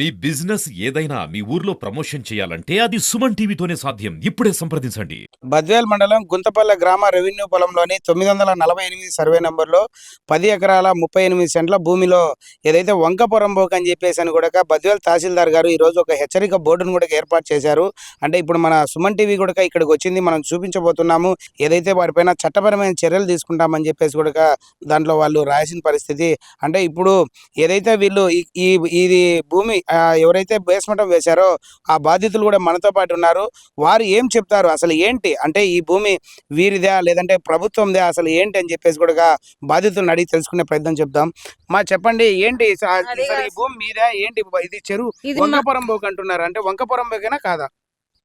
మీ business ఏదైనా మీ ఊర్లో promotion చేయాలంటే అది సుమన్ టీవీతోనే సాధ్యం. ఇప్పుడే సంప్రదించండి. బద్వేల్ మండలం గుంతపల్లె గ్రామ రెవెన్యూ పొలంలోని తొమ్మిది వందల నలభై ఎనిమిది సర్వే నంబర్లో పది ఎకరాల ముప్పై ఎనిమిది సెంట్ల భూమిలో ఏదైతే వంకపురం బోక్ అని చెప్పేసి అని కూడా బద్వేల్ తహసీల్దార్ గారు ఈ రోజు ఒక హెచ్చరిక బోర్డును కూడా ఏర్పాటు చేశారు. అంటే ఇప్పుడు మన సుమన్ టీవీ కూడా ఇక్కడికి వచ్చింది. మనం చూపించబోతున్నాము. ఏదైతే వారిపైన చట్టపరమైన చర్యలు తీసుకుంటామని చెప్పేసి కూడా దాంట్లో వాళ్ళు రాయాల్సిన పరిస్థితి. అంటే ఇప్పుడు ఏదైతే వీళ్ళు ఈ- ఇది భూమి ఎవరైతే బేస్మెంటం వేశారో ఆ బాధితులు కూడా మనతో పాటు ఉన్నారు. వారు ఏం చెప్తారు? అసలు ఏంటి? అంటే ఈ భూమి వీరిదా? లేదంటే ప్రభుత్వందే? అసలు ఏంటి? అని చెప్పేసి కూడా బాధితులను అడిగి తెలుసుకునే ప్రయత్నం చెప్తాం మా చెప్పండి ఏంటి ఈ. భూమి మీదే? ఏంటి? ఇది చెరువు? వంకపురం బోక్ అంటున్నారు? అంటే వంకపురం బోకేనా కాదా?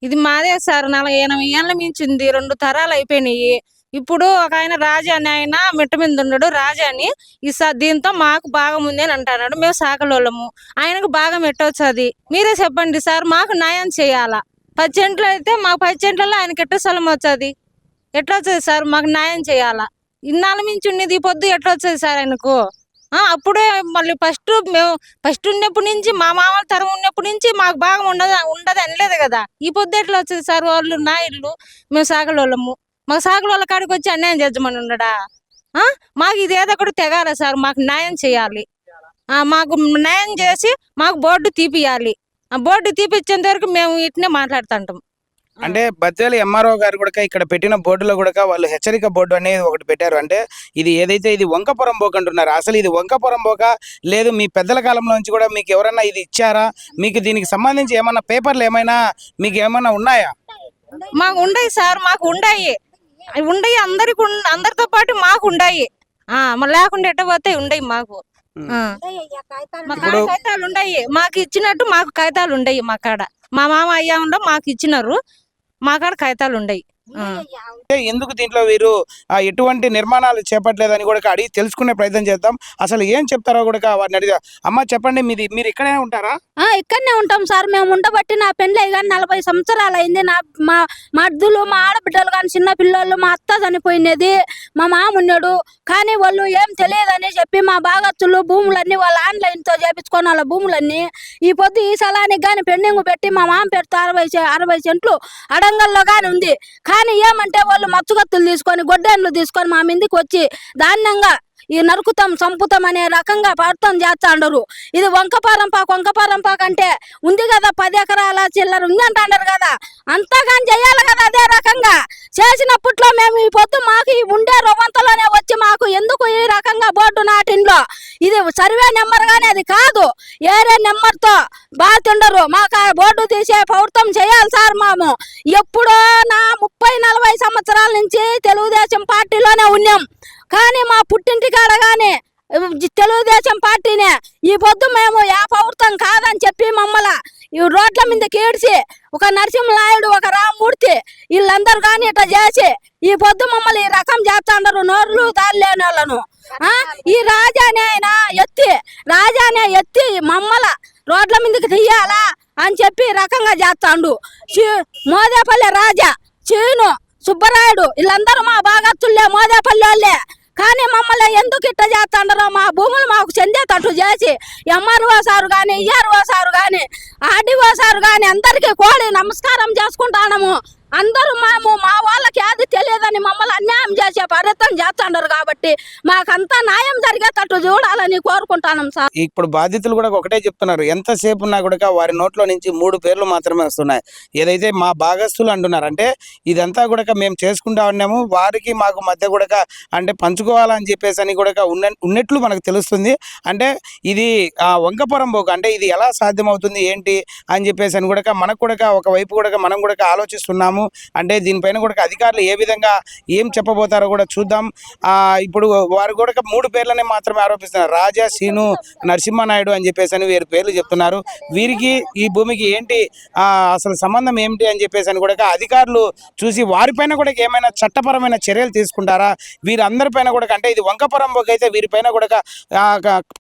ఇది మాదే సార్. నలభై ఎనభై ఏళ్ళ మించింది. రెండు తరాలు అయిపోయినాయి. ఇప్పుడు ఒక ఆయన రాజా అని ఆయన మిట్ట మీద ఉన్నాడు. రాజా అని ఈ దీంతో మాకు బాగా ఉంది అని అంటున్నాడు. మేము సాకలోళ్ళము ఆయనకు బాగా మెట్టవచ్చు మీరే చెప్పండి సార్ మాకు న్యాయం చేయాలా? పది సెంట్లు అయితే మాకు పది చెంట్లలో ఆయనకి ఎట్ట స్థలం వచ్చేది? ఎట్లా వచ్చేది సార్? మాకు న్యాయం చేయాలా? ఇన్నాళ్ళ మించి ఉన్నది ఈ పొద్దు ఎట్లా వచ్చేది సార్ ఆయనకు? అప్పుడే మళ్ళీ ఫస్ట్ మేము ఫస్ట్ ఉన్నప్పటి నుంచి మా మామల తరం ఉన్నప్పటి నుంచి మాకు బాగా ఉండదు ఉండదు అనలేదు కదా? ఈ పొద్దు ఎట్లా వచ్చేది సార్ వాళ్ళు నా ఇల్లు? మేము సాగలోళ్ళము. మాకు సాగలోళ్ళ కాడికి వచ్చి అన్యాయం చేద్దామని ఉండడా ఆ? మాకు ఇది ఏదో ఒకటి తెగాలి సార్ మాకు న్యాయం చేయాలి. ఆ, మాకు న్యాయం చేసి మాకు బోర్డు తీపియాలి ఆ బోర్డు తీపిచ్చేంత వరకు మేము ఇట్నే మాట్లాడుతుంటాం. అంటే బద్వేలు ఎంఆర్ఓ గారు కూడా ఇక్కడ పెట్టిన బోర్డులో కూడా వాళ్ళు హెచ్చరిక బోర్డు అనేది ఒకటి పెట్టారు. అంటే ఇది ఏదైతే ఇది వంకపురం బోక్ అంటున్నారు అసలు ఇది వంకపురం బోక? లేదు మీ పెద్దల కాలంలో నుంచి కూడా మీకు ఎవరన్నా ఇది ఇచ్చారా? మీకు దీనికి సంబంధించి ఏమన్నా పేపర్లు ఏమైనా మీకు ఏమన్నా ఉన్నాయా? మాకు ఉండయి సార్ మాకు ఉండయి ఉండయి అందరికి అందరితో పాటు మాకు ఉండయి. లేకుండా ఎట్ట పోతే ఉండయి మాకు. కాగితాలు ఉండయి. మాకు ఇచ్చినట్టు మాకు కాగితాలు ఉండయి మా కాడ. మా మామ అయ్యా ఉండ మాకు ఇచ్చినారు. మా కాడ కాగితాలు ఉండయి. ఎందుకు దీంట్లో వీరు ఎటువంటి నిర్మాణాలు చేపట్టలేదని కూడా అడిగి తెలుసుకునే ప్రయత్నం చేద్దాం. అసలు ఏం చెప్తారో కూడా వారిని అడిగా అమ్మ చెప్పండి మీది మీరు ఇక్కడే ఉంటారా? ఆ ఇక్కడనే ఉంటాం సార్. మేము ఉండబట్టి నా పెళ్ళి కానీ నలభై సంవత్సరాలు అయింది నా మా మా అద్దులు మా ఆడబిడ్డలు కానీ చిన్న పిల్లలు మా అత్త చనిపోయినది మా మామ ఉన్నాడు. కానీ వాళ్ళు ఏం తెలియదని చెప్పి మా బాగత్తులు భూములన్నీ వాళ్ళ ఆన్లైన్తో చేపించుకొని వాళ్ళ భూములన్నీ ఈ పొద్దు ఈ స్థలానికి కానీ పెండింగ్ పెట్టి మా మామ పెడితే అరవై అరవై సెంట్లు అడంగల్లో కానీ ఉంది. కానీ ఏమంటే వాళ్ళు మచ్చుగత్తులు తీసుకొని గొడ్డెన్లు తీసుకొని మా మీదకి వచ్చి దాన్యంగా ఈ నరుకుతాం చంపుతాం అనే రకంగా ప్రార్థన చేస్తాండరు. ఇది వంకపారంపాక వంకపారంపాక అంటే ఉంది కదా పది ఎకరాల చిల్లర ఉంది అంటాడారు కదా. అంతా కానీ చేయాలి కదా అదే రకంగా. చేసినప్పట్లో మేము ఈ పొద్దు మాకు ఈ ఉండే రొవంతలోనే వచ్చి మాకు ఎందుకు ఈ రకంగా బోర్డు నాటిండ్లో? ఇది సర్వే నెంబర్ గానీ అది కాదు. ఏరే నెంబర్తో బాగుతుండరు మాకు ఆ బోర్డు తీసే పౌర్తం చేయాలి సార్ మాము. ఎప్పుడో నా ముప్పై నలభై సంవత్సరాల నుంచి తెలుగుదేశం పార్టీలోనే ఉన్నాం. కానీ మా పుట్టింటి కాడ కానీ తెలుగుదేశం పార్టీనే. ఈ పొద్దు మేము ఏ పౌర్తం కాదని చెప్పి మమ్మల ఈ రోడ్ల మీద ఏడ్చి ఒక నరసింహనాయుడు ఒక రామ్మూర్తి వీళ్ళందరూ కానీ ఇట్లా చేసి ఈ పొద్దు మమ్మల్ని ఈ రకం చేస్తాండరు నోర్లు దారి వాళ్ళను. ఈ రాజానే ఆయన ఎత్తి రాజానే ఎత్తి మమ్మల రోడ్ల మీదకి తీయాలా అని చెప్పి రకంగా చేస్తాడు. మోదేపల్లి రాజా చీను సుబ్బరాయుడు వీళ్ళందరూ మా బాగత్తుల్లే మోదేపల్లి వాళ్ళే. కానీ మమ్మల్ని ఎందుకు ఇట్ట చేస్తాడరో మా భూములు మాకు చెందేటట్టు చేసి ఎంఆర్ఓ సారు కానీ ఈఆర్ఓ సారు కానీ ఆర్డీఓ సారు కానీ అందరికీ కోడి నమస్కారం చేసుకుంటాము అందరూ మేము మా వాళ్ళకి ఏది తెలియదని మమ్మల్ని అన్యాయం చేసే పరితం చేస్తున్నారు కాబట్టి మాకంతా న్యాయం జరిగేటట్టు చూడాలని కోరుకుంటాను సార్. ఇప్పుడు బాధితులు కూడా ఒకటే చెప్తున్నారు. ఎంతసేపు ఉన్నా కూడా వారి నోట్లో నుంచి మూడు పేర్లు మాత్రమే వస్తున్నాయి. ఏదైతే మా భాగస్తులు అంటున్నారు అంటే ఇదంతా కూడా మేము చేసుకుంటా ఉన్నాము వారికి మాకు మధ్య కూడా అంటే పంచుకోవాలని చెప్పేసి అని కూడా ఉన్న ఉన్నట్లు మనకు తెలుస్తుంది. అంటే ఇది ఆ వంకపురం పోక అంటే ఇది ఎలా సాధ్యమవుతుంది ఏంటి అని చెప్పేసి అని కూడా మనకు కూడా ఒకవైపు కూడా మనం కూడా ఆలోచిస్తున్నాము. అంటే దీనిపైన కూడా అధికారులు ఏ విధంగా ఏం చెప్పబోతారో కూడా చూద్దాం. ఆ ఇప్పుడు వారు కూడా మూడు పేర్లనే మాత్రమే ఆరోపిస్తున్నారు. రాజా సీను నరసింహనాయుడు అని చెప్పేసి అని వీరి పేర్లు చెప్తున్నారు. వీరికి ఈ భూమికి ఏంటి ఆ అసలు సంబంధం ఏమిటి అని చెప్పేసి అని కూడా అధికారులు చూసి వారిపైన కూడా ఏమైనా చట్టపరమైన చర్యలు తీసుకుంటారా? వీరందరిపైన కూడా అంటే ఇది వంకపురం అయితే వీరిపైన కూడా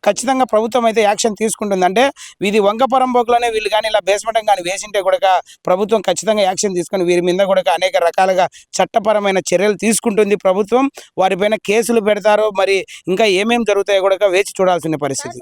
ఖచ్చితంగా ప్రభుత్వం అయితే యాక్షన్ తీసుకుంటుంది. అంటే ఇది వంకపురం బోకులోనే వీళ్ళు కానీ ఇలా బేస్మెంట్ కానీ వేసింటే కూడా ప్రభుత్వం ఖచ్చితంగా యాక్షన్ తీసుకొని వీరి మీద కూడా అనేక రకాలుగా చట్టపరమైన చర్యలు తీసుకుంటుంది ప్రభుత్వం. వారిపైన కేసులు పెడతారో. మరి ఇంకా ఏమేమి జరుగుతాయో కూడా వేచి చూడాల్సిన పరిస్థితి.